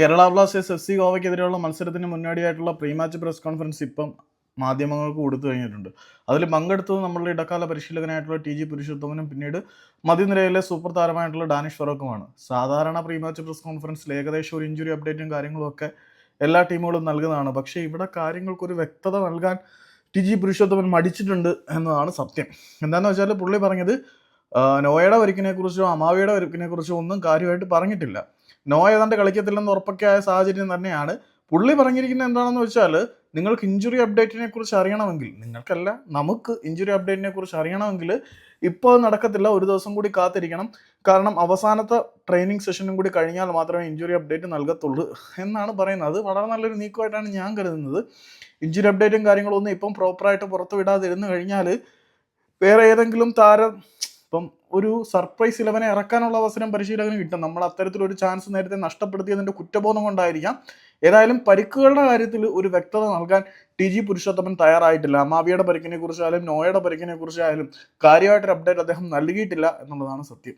Kerala Blasters F C ഗോവയ്ക്കെതിരെയുള്ള മത്സരത്തിന് മുന്നോടിയായിട്ടുള്ള പ്രീ മാച്ച് പ്രസ് കോൺഫറൻസ് ഇപ്പം മാധ്യമങ്ങൾക്ക് കൊടുത്തു കഴിഞ്ഞിട്ടുണ്ട്. അതിൽ പങ്കെടുത്തത് നമ്മളുടെ ഇടക്കാല പരിശീലകനായിട്ടുള്ള ടി ജി പുരുഷോത്തമനും പിന്നീട് മധ്യനിരയിലെ സൂപ്പർ താരമായിട്ടുള്ള ഡാനിഷ് ഫറോക്കുമാണ്. സാധാരണ പ്രീ മാച്ച് പ്രസ് കോൺഫറൻസിൽ ഏകദേശം ഒരു ഇഞ്ചുറി അപ്ഡേറ്റും കാര്യങ്ങളും ഒക്കെ എല്ലാ ടീമുകളും നൽകുന്നതാണ്. പക്ഷേ ഇവിടെ കാര്യങ്ങൾക്കൊരു വ്യക്തത നൽകാൻ ടി ജി പുരുഷോത്തമൻ മടിച്ചിട്ടുണ്ട് എന്നതാണ് സത്യം. എന്താണെന്ന് വെച്ചാൽ പുള്ളി പറഞ്ഞത് നോയയുടെ ഒരുക്കിനെ കുറിച്ചോ അമാവിയുടെ ഒരുക്കിനെ കുറിച്ചോ ഒന്നും കാര്യമായിട്ട് പറഞ്ഞിട്ടില്ല. നോയ ഏതാണ്ട് കളിക്കത്തില്ലെന്ന് ഉറപ്പൊക്കെ ആയ സാഹചര്യം തന്നെയാണ്. പുള്ളി പറഞ്ഞിരിക്കുന്നത് എന്താണെന്ന് വെച്ചാൽ നിങ്ങൾക്ക് ഇഞ്ചുറി അപ്ഡേറ്റിനെ കുറിച്ച് അറിയണമെങ്കിൽ നിങ്ങൾക്കല്ല നമുക്ക് ഇഞ്ചുറി അപ്ഡേറ്റിനെ കുറിച്ച് അറിയണമെങ്കിൽ ഇപ്പോൾ നടക്കത്തില്ല ഒരു ദിവസം കൂടി കാത്തിരിക്കണം. കാരണം അവസാനത്തെ ട്രെയിനിങ് സെഷനും കൂടി കഴിഞ്ഞാൽ മാത്രമേ ഇഞ്ചുറി അപ്ഡേറ്റ് നൽകത്തുള്ളൂ എന്നാണ് പറയുന്നത്. അത് വളരെ നല്ലൊരു നീക്കമായിട്ടാണ് ഞാൻ കരുതുന്നത്. ഇഞ്ചുറി അപ്ഡേറ്റും കാര്യങ്ങളൊന്നും ഇപ്പം പ്രോപ്പറായിട്ട് പുറത്തു വിടാതിരുന്നു കഴിഞ്ഞാൽ വേറെ ഏതെങ്കിലും താരം ഇപ്പം ഒരു സർപ്രൈസ് ഇലവനെ ഇറക്കാനുള്ള അവസരം പരിശീലകന് കിട്ടും. നമ്മൾ അത്തരത്തിലൊരു ചാൻസ് നേരത്തെ നഷ്ടപ്പെടുത്തിയതിന്റെ കുറ്റബോധം കൊണ്ടായിരിക്കാം. ഏതായാലും പരിക്കുകളുടെ കാര്യത്തിൽ ഒരു വ്യക്തത നൽകാൻ ടി ജി പുരുഷോത്തമൻ തയ്യാറായിട്ടില്ല. അമാവിയുടെ പരിക്കിനെ കുറിച്ചായാലും നോയയുടെ പരിക്കിനെ കുറിച്ചായാലും കാര്യമായിട്ടൊരു അപ്ഡേറ്റ് അദ്ദേഹം നൽകിയിട്ടില്ല എന്നുള്ളതാണ് സത്യം.